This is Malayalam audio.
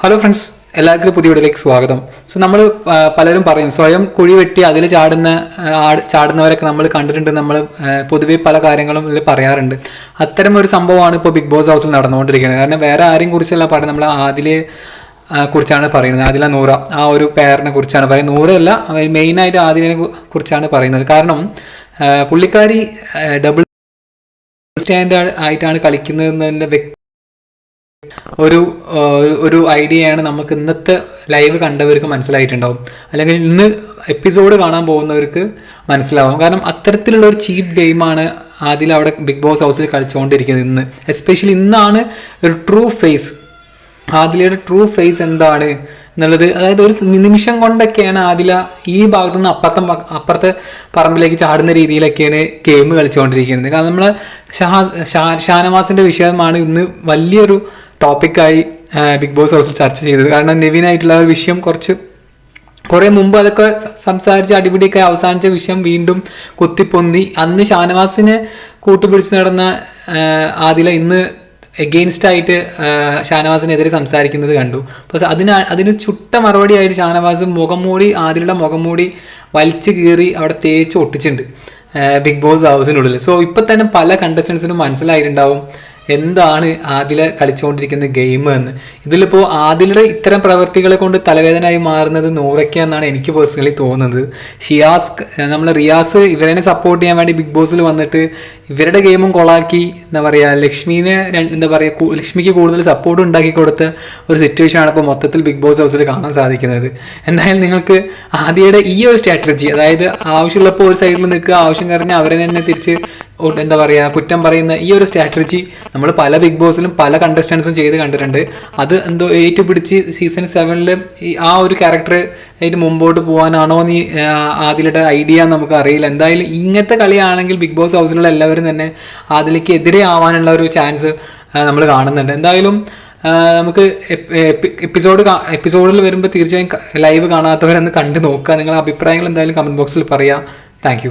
ഹലോ ഫ്രണ്ട്സ് എല്ലാവർക്കും പുതിയ വീഡിയോയിലേക്ക് സ്വാഗതം. സോ നമ്മൾ പലരും പറയും സ്വയം കുഴി വെട്ടി അതിൽ ചാടുന്ന ചാടുന്നവരൊക്കെ നമ്മൾ കണ്ടിട്ടുണ്ട് നമ്മൾ പൊതുവെ പല കാര്യങ്ങളും ഇതിൽ പറയാറുണ്ട്. അത്തരം ഒരു സംഭവമാണ് ഇപ്പോൾ ബിഗ് ബോസ് ഹൗസിൽ നടന്നുകൊണ്ടിരിക്കുന്നത്. കാരണം വേറെ ആരെയും കുറിച്ചല്ല പറയുന്നത്. നമ്മൾ ആദിലെ കുറിച്ചാണ് പറയുന്നത്. ആദില നൂറ ആ ഒരു പേരിനെ കുറിച്ചാണ് പറയുന്നത്. നൂറല്ല മെയിനായിട്ട് ആദിലിനെ കുറിച്ചാണ് പറയുന്നത്. കാരണം പുള്ളിക്കാരി ഡബിൾ സ്റ്റാൻഡേർഡ് ആയിട്ടാണ് കളിക്കുന്നതെന്നതിന്റെ വ്യക്തി ഒരു ഒരു- ഐഡിയ ഐഡിയയാണ് നമുക്ക് ഇന്നത്തെ ലൈവ് കണ്ടവർക്ക് മനസ്സിലായിട്ടുണ്ടാവും. അല്ലെങ്കിൽ ഇന്ന് എപ്പിസോഡ് കാണാൻ പോകുന്നവർക്ക് മനസ്സിലാവും. കാരണം അത്തരത്തിലുള്ള ഒരു ചീപ്പ് ഗെയിമാണ് ആദ്യം അവിടെ ബിഗ് ബോസ് ഹൗസിൽ കളിച്ചുകൊണ്ടിരിക്കുന്നത് ഇന്ന്. എസ്പെഷ്യലി ഇന്നാണ് ഒരു ട്രൂ ഫേസ് ആദിലയുടെ ട്രൂ ഫേസ് എന്താണ് എന്നുള്ളത്. അതായത് ഒരു നിമിഷം കൊണ്ടൊക്കെയാണ് ആദില ഈ ഭാഗത്തു നിന്ന് അപ്പുറത്തെ അപ്പുറത്തെ പറമ്പിലേക്ക് ചാടുന്ന രീതിയിലൊക്കെയാണ് ഗെയിം കളിച്ചുകൊണ്ടിരിക്കുന്നത്. കാരണം നമ്മൾ ഷാ ഷാ- ഷാനവാസിന്റെ വിഷയമാണ് ഇന്ന് വലിയൊരു ടോപ്പിക്കായി ബിഗ് ബോസ് ഹൗസിൽ ചർച്ച ചെയ്തത്. കാരണം നിവിനായിട്ടുള്ള ഒരു വിഷയം കുറച്ച് കുറേ മുമ്പ് അതൊക്കെ സംസാരിച്ച് അടിപിടിയൊക്കെ അവസാനിച്ച വിഷയം വീണ്ടും കുത്തിപ്പൊന്തി. അന്ന് ഷാനവാസിനെ കൂട്ടുപിടിച്ച് നടന്ന ആദില ഇന്ന് എഗെയിൻസ്റ്റ് ആയിട്ട് ആ, ഷാനവാസിനെതിരെ സംസാരിക്കുന്നത് കണ്ടു. അപ്പോൾ അതിന് അതിന് ചുട്ട മറുപടിയായിട്ട് ഷാനവാസ് മുഖം മൂടി ആദിലയുടെ മുഖം മൂടി വലിച്ചു കീറി അവിടെ തേച്ച് ഒട്ടിച്ചിട്ടുണ്ട് ബിഗ് ബോസ് ഹൗസിനുള്ളിൽ സോ ഇപ്പം തന്നെ പല കണ്ടസ്റ്റൻസിനും മനസ്സിലായിട്ടുണ്ടാവും എന്താണ് ആദില കളിച്ചുകൊണ്ടിരിക്കുന്ന ഗെയിം എന്ന്. ഇതിലിപ്പോൾ ആദിലയുടെ ഇത്തരം പ്രവൃത്തികളെ കൊണ്ട് തലവേദനയായി മാറുന്നത് നൂറയ്ക്ക എന്നാണ് എനിക്ക് പേഴ്സണലി തോന്നുന്നത്. ഷിയാസ് നമ്മൾ റിയാസ് ഇവരെ സപ്പോർട്ട് ചെയ്യാൻ വേണ്ടി ബിഗ് ബോസിൽ വന്നിട്ട് ഇവരുടെ ഗെയിമും കൊളാക്കി എന്താ പറയുക ലക്ഷ്മീനെ എന്താ പറയുക ലക്ഷ്മിക്ക് കൂടുതൽ സപ്പോർട്ട് ഉണ്ടാക്കി കൊടുത്ത ഒരു സിറ്റുവേഷൻ ആണ് ഇപ്പോൾ മൊത്തത്തിൽ ബിഗ് ബോസ് ഹൗസിൽ കാണാൻ സാധിക്കുന്നത്. എന്തായാലും നിങ്ങൾക്ക് ആദ്യയുടെ ഈ ഒരു സ്ട്രാറ്റജി അതായത് ആവശ്യമുള്ളപ്പോൾ ഒരു സൈഡിൽ നിൽക്കുക ആവശ്യം കഴിഞ്ഞ് അവരെ തന്നെ തിരിച്ച് എന്താ പറയുക കുറ്റം പറയുന്ന ഈ ഒരു സ്ട്രാറ്റജി നമ്മൾ പല ബിഗ് ബോസിലും പല കണ്ടസ്റ്റൻസും ചെയ്ത് കണ്ടിട്ടുണ്ട്. അത് എന്തോ ഏറ്റു പിടിച്ച് സീസൺ സെവനിൽ ആ ഒരു ക്യാരക്ടർ ആയിട്ട് മുമ്പോട്ട് പോകാനാണോ നീ ആദിലയുടെ ഐഡിയ നമുക്ക് അറിയില്ല. എന്തായാലും ഇങ്ങനത്തെ കളിയാണെങ്കിൽ ബിഗ് ബോസ് ഹൗസിലുള്ള എല്ലാവരും തന്നെ ആദിലേക്ക് എതിരെ ആവാനുള്ള ഒരു ചാൻസ് നമ്മൾ കാണുന്നുണ്ട്. എന്തായാലും നമുക്ക് എപ്പിസോഡ് എപ്പിസോഡിൽ വരുമ്പോൾ തീർച്ചയായും ലൈവ് കാണാത്തവരെന്ന് കണ്ടു നോക്കുക. നിങ്ങളുടെ അഭിപ്രായങ്ങൾ എന്തായാലും കമന്റ് ബോക്സിൽ പറയാം. താങ്ക്